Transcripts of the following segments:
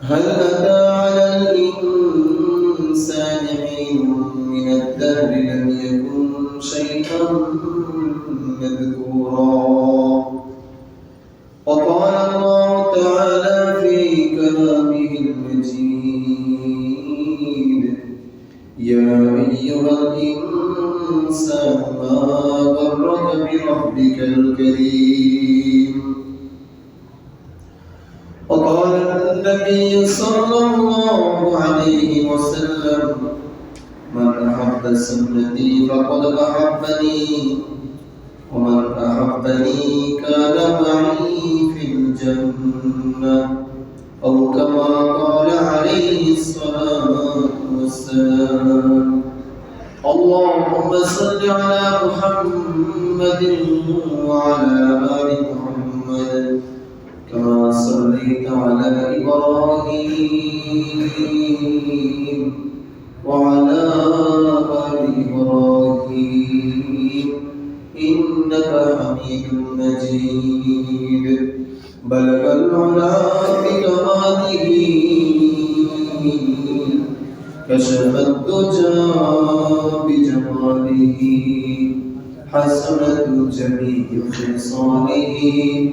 هل أتى على الإنسان حين من الدهر لم يكن شيئا مذكورا؟ النبي صلى الله عليه وسلم. من أحب سنتي فقد أحبني ومن أحبني كان معي في الجنة. أو كما قال عليه الصلاة والسلام. اللهم صل على محمد وعلى آل محمد كما صليت على إبراهيم وعلى آل إبراهيم إنك حميد مجيد. بلغ العلا بكماله كشف الدجى بجماله حسنت جميع خصاله عليه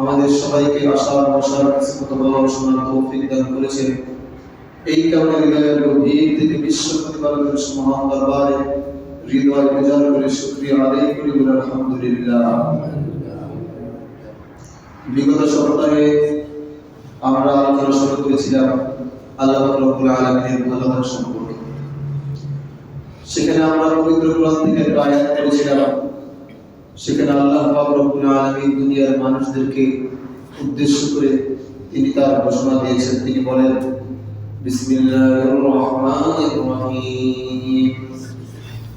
আমাদের সবাইকে আসার বসার কিসমত বলার শোনার তৌফিক দান করেছেন। এই কারণে হৃদয়ের গভীর থেকে বিশ্ব প্রতিপালকের মহান দরবারে হৃদয় বেজার করে শুক্রিয়া আদায় করি বলে আলহামদুলিল্লাহ। বিগত সপ্তাহে আমরা আলোচনা শুরু করেছিলাম আল্লাহ রব্বুল আলামিনের ভালোবাসা সম্পর্কে। সেখানে আমরা পবিত্র কোরআন থেকে আয়াত করেছিলাম সেখানে আল্লাহ পাক রব্বুল আলামিন দুনিয়ার মানুষদেরকে উদ্দেশ্য করে তিনি তার ঘোষণা দিয়েছেন তিনি বলেন বিসমিল্লাহির রহমানির রহিম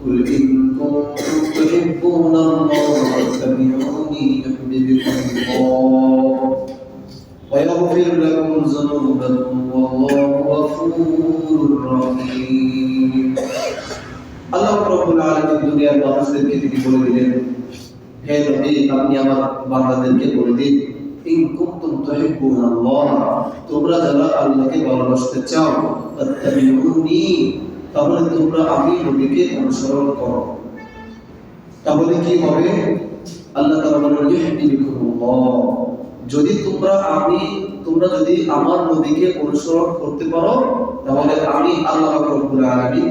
قل إن كنتم تحبون الله فاتبعوني يحببكم الله ويغفر لكم ذنوبكم والله غفور رحيم আল্লাহ রাব্বুল আলামিন দুনিয়ার মানুষদেরকে তিনি বলে দিলেন আমার অনুসরণ যদি তোমরা আমি, তোমরা যদি আমার নবীকে অনুসরণ করতে পারো, তাহলে আমি আল্লাহ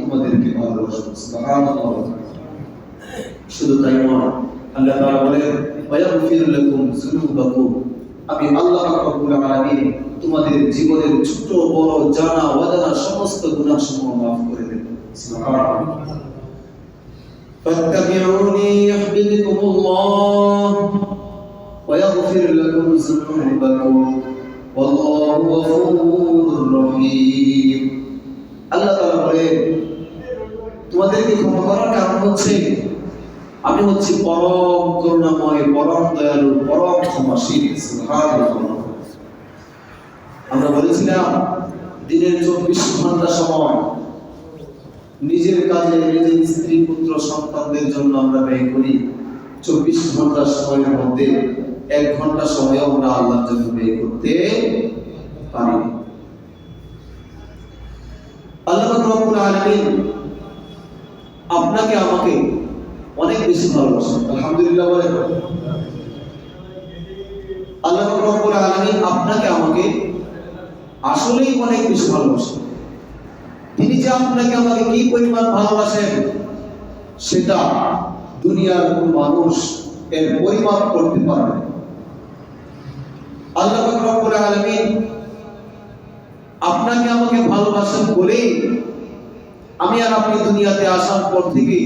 তোমাদেরকে ভালোবাসবো। শুধু তাই নয় আল্লাহ তাআলা বলেন ওয়ায়াগফির লাকুম যুনুবাকুম আমি আল্লাহ রব্বুল আলামিন তোমাদের জীবনের ছোট বড় জানা অজানা সমস্ত গুনাহ সমূহ মাফ করে দেব সুবহানাল্লাহ فاتبعوني يحببكم الله ويغفر لكم ذنوبكم والله غفور رحيم আল্লাহ তাআলা বলেন তোমাদেরকে ক্ষমা করার কারণ হচ্ছে আমি হচ্ছি পরম করুণাময়, পরম দয়ালু, পরম ক্ষমাশীল আমরা বলেছিলাম, দিনের চব্বিশ ঘণ্টা সময় নিজের কাজে নিজের স্ত্রী, পুত্র, সন্তানদের জন্য আমরা ব্যয় করি। চব্বিশ ঘণ্টা সময়ের মধ্যে এক ঘণ্টা সময় আমরা আল্লাহর জন্য ব্যয় করতে পারি। আল্লাহ আপনাকে আমাকে অনেক বেশি ভালোবাসেন আলহামদুলিল্লাহ আল্লাহ রব্বুল আলামিন আপনাকে আমাকে আসলেই অনেক বেশি ভালোবাসেন। তিনি যে আপনাকে আমাকে কি পরিমাণ ভালোবাসেন, সেটা দুনিয়ার কোন মানুষ এর পরিমাপ করতে পারবে আল্লাহ রব্বুল আলামিন আপনাকে আমাকে ভালোবাসেন বলেই আমি আর আপনি দুনিয়াতে আসার পর থেকে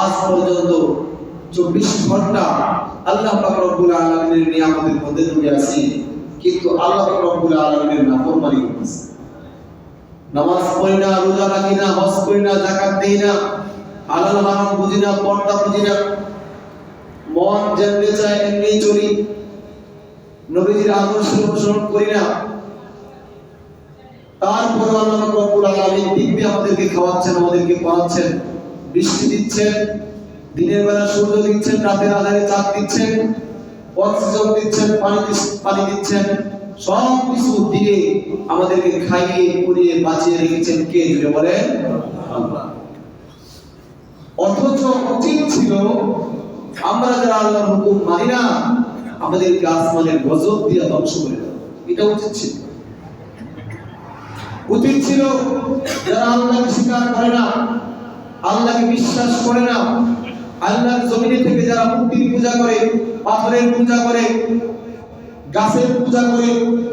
আজ পর্যন্ত চব্বিশ ঘণ্টা আল্লাহ রব্বুল আলামিনের নিয়ামতের মধ্যে ডুবে আছি, কিন্তু আল্লাহ রব্বুল আলামিনের নাফরমানি করতেছে। নামাজ পড়ি না, রোজা রাখি না করি না, যাকাত দেই না, হালাল হারাম বুঝি না, পর্দা বুঝি না, মন যেমনি চায় এমনি চলি। নবীজির আদর্শ অনুসরণ করি না। তারপর আল্লাহ রব্বুল আমাদেরকে খাওয়াচ্ছেন, আমাদেরকে পড়াচ্ছেন। বৃষ্টি দিচ্ছেন, দিনের বেলা সূর্য দিচ্ছেন, রাতের আধারে চাঁদ দিচ্ছেন, অক্সিজেন দিচ্ছেন, পানি পানি দিচ্ছেন, সব কিছু দিয়ে আমাদেরকে খাইয়ে পরিয়ে বাঁচিয়ে রেখেছেন কে জুড়ে বলেন? অথচ উচিত ছিল আমরা যারা আল্লাহর হুকুম মানি না, আমাদেরকে আসমানের গজব দিয়ে ধ্বংস করে এটা উচিত ছিল। উচিত ছিল যারা আল্লাহকে স্বীকার করে না আল্লাহকে বিশ্বাস করে না। আল্লাহর জমিনে থেকে যারা মূর্তির পূজা করে, পাথরের পূজা করে, গাছের পূজা করে,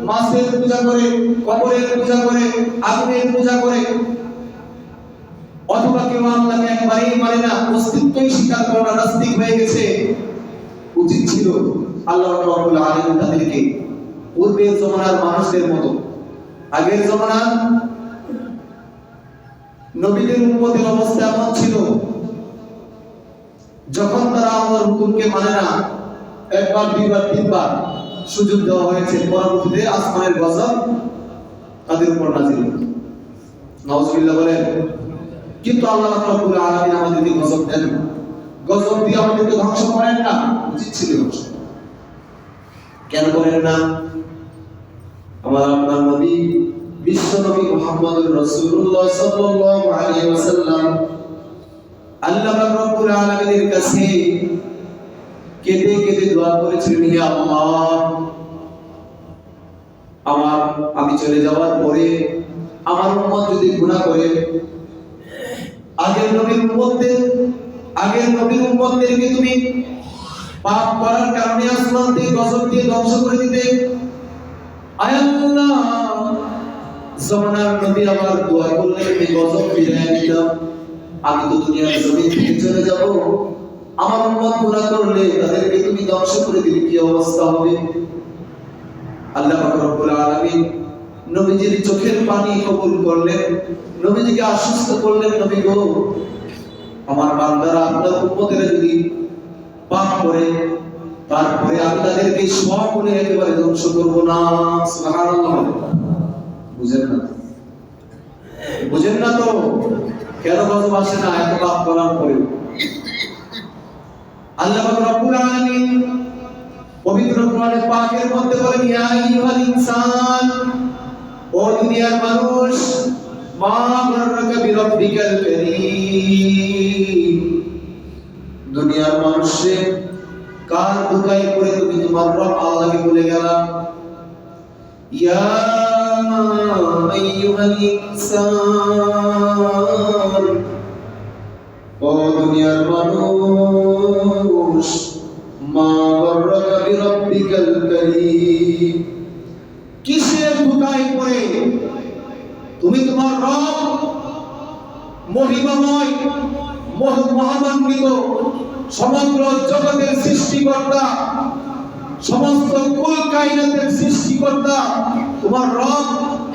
মাছের পূজা করে, কবরের পূজা করে, আগুনের পূজা করে, অথবা কেউ আল্লাহকে একবারেই মানে না, অস্তিত্বই স্বীকার করে নাস্তিক হয়ে গেছে। উচিত ছিল আল্লাহ রাব্বুল আলামিন তাদেরকে পূর্বের জমানার মানুষদের মতো, আগের জমানার নবীদের উম্মতের অবস্থা এমন ছিল, যখন তারা আল্লাহর হুকুমকে মানে না, একবার, দুইবার, তিনবার সুযোগ দেওয়া হয়েছে, পরবর্তীতে আসমানের গজব তাদের উপর নাজিল হলো। নাউজুবিল্লাহ বলেন, কিন্তু আল্লাহ রাব্বুল আলামিন আমাদেরকে গজব দেন গজব দিয়ে আমাদেরকে ধ্বংস করেন না। উচিত ছিল কেন করেন না? আমার আপনার নবী বিশ্ব নবী মুহাম্মদুর রাসূলুল্লাহ সাল্লাল্লাহু আলাইহি ওয়াসাল্লাম আল্লাহ রাব্বুল আলামিনের কাছে কেঁদে কেঁদে দোয়া করেছিলেন, হে আল্লাহ, আমার, আমি চলে যাওয়ার পরে আমার উম্মত যদি গুনাহ করে, আগের নবীর উম্মতদের, আগের নবীর উম্মতদেরকে তুমি পাপ করার কারণে আসমান থেকে গজব দিয়ে ধ্বংস করে দিতে, আয় জমানার নবী আমার দোয়া করলে আমি গজব ফিরিয়ে দিতাম আমি তো দুনিয়ার জমিন থেকে চলে যাব। আমার উম্মত গুনাহ করলে তাদেরকে তুমি ধ্বংস করে দিলে কি অবস্থা হবে? আল্লাহ রব্বুল আলামিন নবীজির চোখের পানি কবুল করলেন, নবীজিকে আশ্বস্ত করলেন, নবী গো, আমার বান্দারা আপনার যদি পাপ করে, তারপরে আমি তাদেরকে একেবারে ধ্বংস করব না। বুঝেন না বুঝেন না তো, কেন না এত করার আল্লাহ আলামিন পবিত্র পাকের মধ্যে বলেন, ইয়া আইয়ুহাল ইনসান, ও দুনিয়ার মানুষ, মা গররাকা বিরাব্বিকাল দুনিয়ার মানুষে কার তুমি তোমার রব আল্লাহকে ভুলে ইয়া ও দুনিয়ার মানুষ মা গররাকা বিরাব্বিকাল কারীম কিসের দুকাই করে তুমি তোমার রব, মহিমাময়, মহ- মহামান্বিত, সমগ্র জগতের সৃষ্টিকর্তা, সমস্ত কুল কায়নাতের সৃষ্টিকর্তা, তোমার রব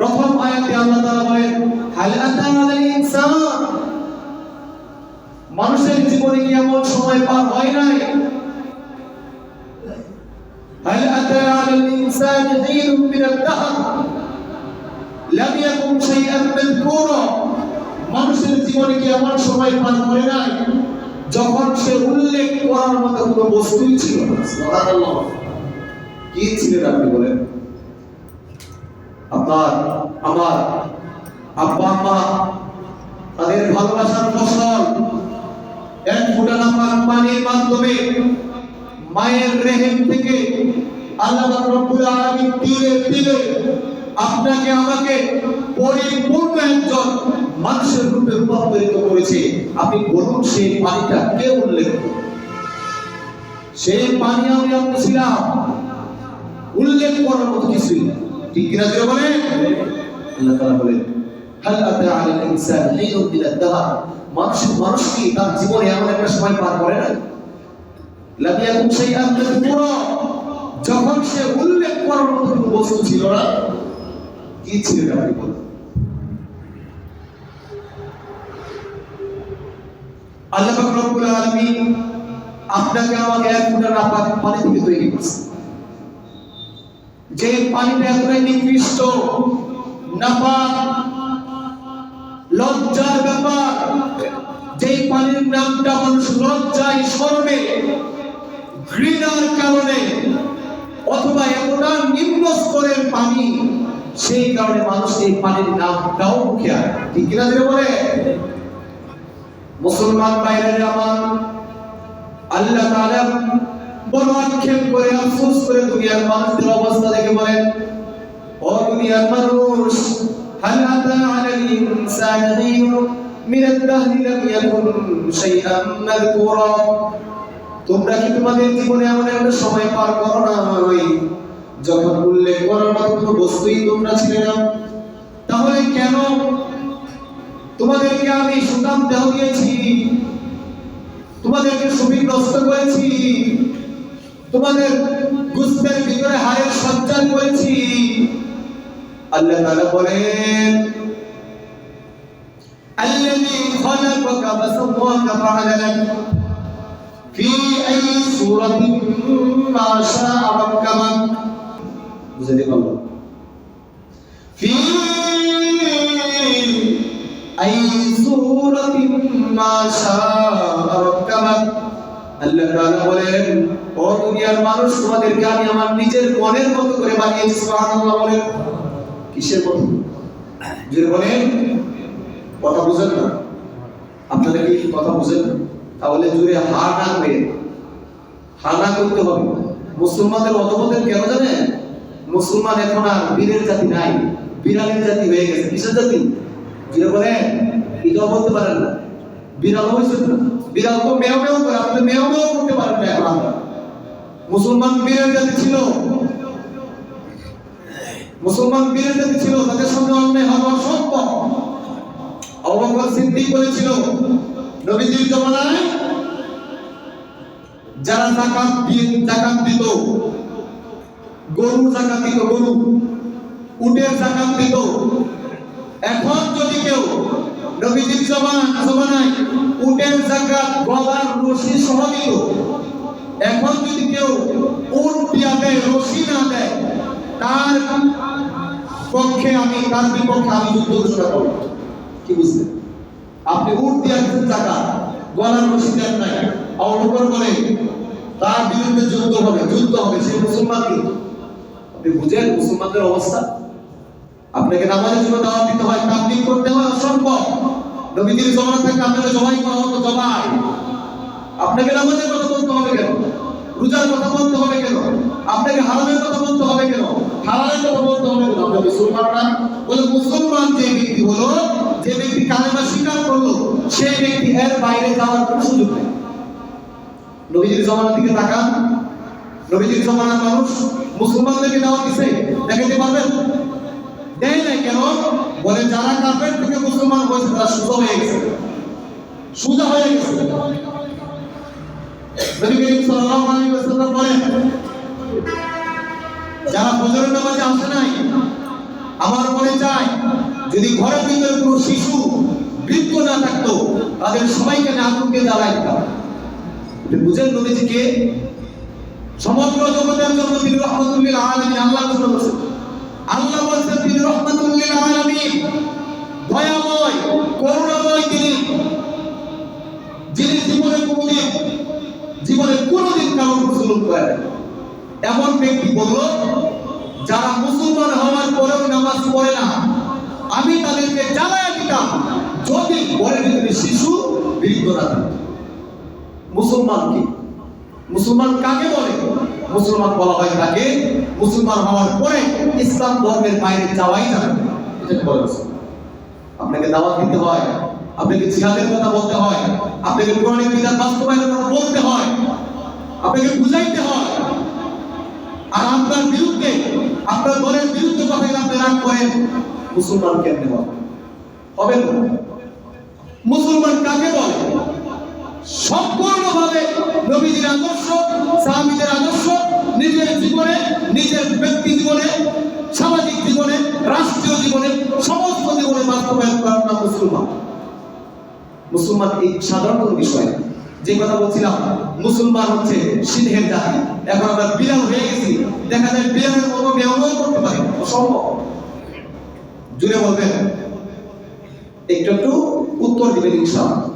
প্রথম আয়াতে আল্লাহ তাআলা বলেন হাল আতা আলাল ইনসান মানুষের জীবনে কি এমন সময় পার হয় নাই هل أتى على الإنسان حين من الدهر لم يكن شيئا مذكورا মানুষের জীবনে কি এমন সময় পার করে নাই যখন সে উল্লেখ করার মতো কোনো বস্তুই ছিল না সুবহানাল্লাহ কি ছিলেন আপনি বলেন আপনার, আমার আব্বা, আম্মা, তাদের ভালোবাসার ফসল। এক ফোঁটা নাপাক পানির মাধ্যমে মায়ের রেহেম থেকে আল্লাহ রব্বুল আলামিন তিলে তিলে আপনাকে, আমাকে পরিপূর্ণ একজন মানুষের রূপে রূপান্তরিত করেছে। আপনি বলুন, সেই পানিটা কে উল্লেখ সেই পানি আমি ছিলাম। উল্লেখ করার মতো কিছুই না আল্লাহ মিন মানুষ কি তার করে না যখন সে কোনো বস্তু ছিল না, কি ছিল আলামিন আপনাকে আমাকে এক ফুটা নাপাক পানি থেকে তৈরি করছে যে পানিটা এতটাই নিকৃষ্ট, নাপাক, লজ্জার ব্যাপার, যেই পানির নামটা মানুষ লজ্জায় স্মরণে, ঘৃণার কারণে, অথবা এতটা নিম্ন স্তরের পানি, সেই কারণে মানুষ এই পানির নামটাও মুখে আনে। ঠিক কিনা যেটা বলে? মুসলমান বাইরের আমার, আল্লাহ তাআলা বড় আক্ষেপ করে, আফসোস করে দুনিয়ার মানুষদের অবস্থা দেখে বলেন, ও দুনিয়ার মানুষ, হাল আলাল ইনসানি হিন মিন আদ-দাহরি লাম ইয়াকুন শাইআন মাযকুরা। তোমরা কি তোমাদের জীবনে এমন একটা সময় পার করো না ওই যখন উল্লেখ করার মতো কোনো বস্তুই তোমরা ছিলে না? তাহলে কেন তোমাদেরকে আমি সুতাম দেহ দিয়েছি? তোমাদেরকে সুবিগ্রস্ত করেছি? তোমাদের গুস্তের ভিতরে হাড়ের সঞ্চার করেছি আল্লাহ তাআলা বলেন الذي خلقك فسواك فعدلك في أي سورة ما شاء ركبك বুঝতে পারলাম في أي سورة ما شاء ركبك আল্লাহ তাআলা বলেন ও দুনিয়ার মানুষ, তোমাদেরকে আমি আমার নিজের মনের মতো করে বানিয়েছি, সুবহানাল্লাহ বলেন। কিসের মতো? যদি বলেন। কথা বুঝেন না। আপনারা কি কথা বুঝেন না? তাহলে জুড়ে হা না করে, হা না করতে হবে। মুসলমানদের অধমদের কেন জানেন? মুসলমান এখন আর বীরের জাতি নাই, বিড়ালের জাতি হয়ে গেছে। কিসের জাতি? যে বলে এটাও বলতে পারেন না। বিড়াল হয়েছে না বিড়াল তো মেয় মেয় করে, আপনি মেয় মেয় করতে পারেন না এখন। মুসলমান বীরের জাতি ছিল মুসলমান বীরের জাতি ছিল তাদের সঙ্গে অন্যায় হওয়া অসম্ভব। আবু বকর সিদ্দিক বলেছিল, নবীজির জমানায় যারা যাকাত দিয়ে যাকাত দিত গরুর যাকাত দিত, গরু, উটের যাকাত দিত। এখন যদি কেউ নবীজির জমানা, জমানায় উটের যাকাত গলার রশি সহ দিত এখন যদি কেউ উট দিয়া দেয়, রশি না দেয়, তার পক্ষে আমি, তার বিপক্ষে আমি যুদ্ধ ঘোষণা করব। কি বুঝলেন? আপনি উট দিয়ে দিচ্ছেন টাকা, গলার রশি দেন নাই অবকর করে তার বিরুদ্ধে যুদ্ধ হবে যুদ্ধ হবে, সে মুসলমান কিন্তু আপনি বুঝেন মুসলমানদের অবস্থা? আপনাকে নামাজের জন্য দাওয়াত দিতে হয়, তাবলীগ করতে হয়, অসম্ভব। নবীজির জমানা থেকে আপনাকে জবাই করা হতো, জবাই। আপনাকে নামাজের কথা বলতে হবে কেন? রোজার কথা বলতে হবে কেন? আপনাকে হারামের কথা বলতে হবে কেন? হালালের কথা বলতে হবে কেন? আমরা মুসলমান না? বলে মুসলমান যে ব্যক্তি হলো, যে ব্যক্তি কালেমা স্বীকার করল সেই ব্যক্তি এর বাইরে যাওয়ার কোনো সুযোগ নেই। নবীজির জমানার দিকে তাকান। নবীজির জমানার মানুষ মুসলমানদেরকে দেওয়া দিছে দেখাতে পারবেন? দেয় নাই কেন? বলে, যারা কাফের থেকে মুসলমান হয়েছে, তারা সোজা হয়ে গেছে। সোজা হয়ে গেছে। যারা ফজরের নামাজে আসে নাই, আমার মনে চায় যদি ঘরের ভিতরে কোনো শিশু বৃদ্ধ না থাকতো, তাদের সবাইকে আমি আগুনকে জ্বালাই দিতাম। বুঝেন নবীজি কে? সমগ্র জগতের জন্য তিনি রহমতুল্লিল আলামিন আল্লাহ ঘোষণা আল্লাহ বলছেন, তিনি রহমতুল্লিল আলামিন। দয়াময়, করুণাময় তিনি। যিনি জীবনে কোনোদিন এমন ব্যক্তি বলল, যারা মুসলমান হওয়ার পরেও নামাজ পড়ে না, আমি তাদেরকে জ্বালায় দিতাম, যদি ঘরের ভিতরে শিশু বৃদ্ধ না মুসলমান কি? মুসলমান কাকে বলে? মুসলমান বলা হয় তাকে মুসলমান হওয়ার পরে ইসলাম ধর্মের বাইরে যাওয়াই যাবে আপনাকে দাওয়াত দিতে হয়, আপনাকে জিহাদের কথা বলতে হয়, আপনাকে কোরআনিক বিধান বাস্তবায়নের কথা বলতে হয় আপনাকে বুঝাইতে হয়। আর আপনার বিরুদ্ধে, আপনার দলের বিরুদ্ধে কথা আপনি রাগ করেন, মুসলমান কেমনে হবে হবে না। মুসলমান কাকে বলে? সম্পূর্ণভাবে নবীজির আদর্শ, সাহাবীদের আদর্শ, নিজের জীবনে, নিজের ব্যক্তি জীবনে, সামাজিক জীবনে, রাষ্ট্রীয় জীবনে, সমস্ত জীবনে বাস্তবায়ন করার নাম মুসলমান। মুসলমান এই সাধারণ কোনো বিষয় না। যে কথা বলছিলাম মুসলমান হচ্ছে সিংহের জাতি। এখন আমরা বিড়াল হয়ে গেছি। দেখা যায় বিড়ালের কোনো ব্যবহার করতে পারি। অসম্ভব। জুড়ে বলবেন? একটু একটু উত্তর দিবেন ইনশাআল্লাহ।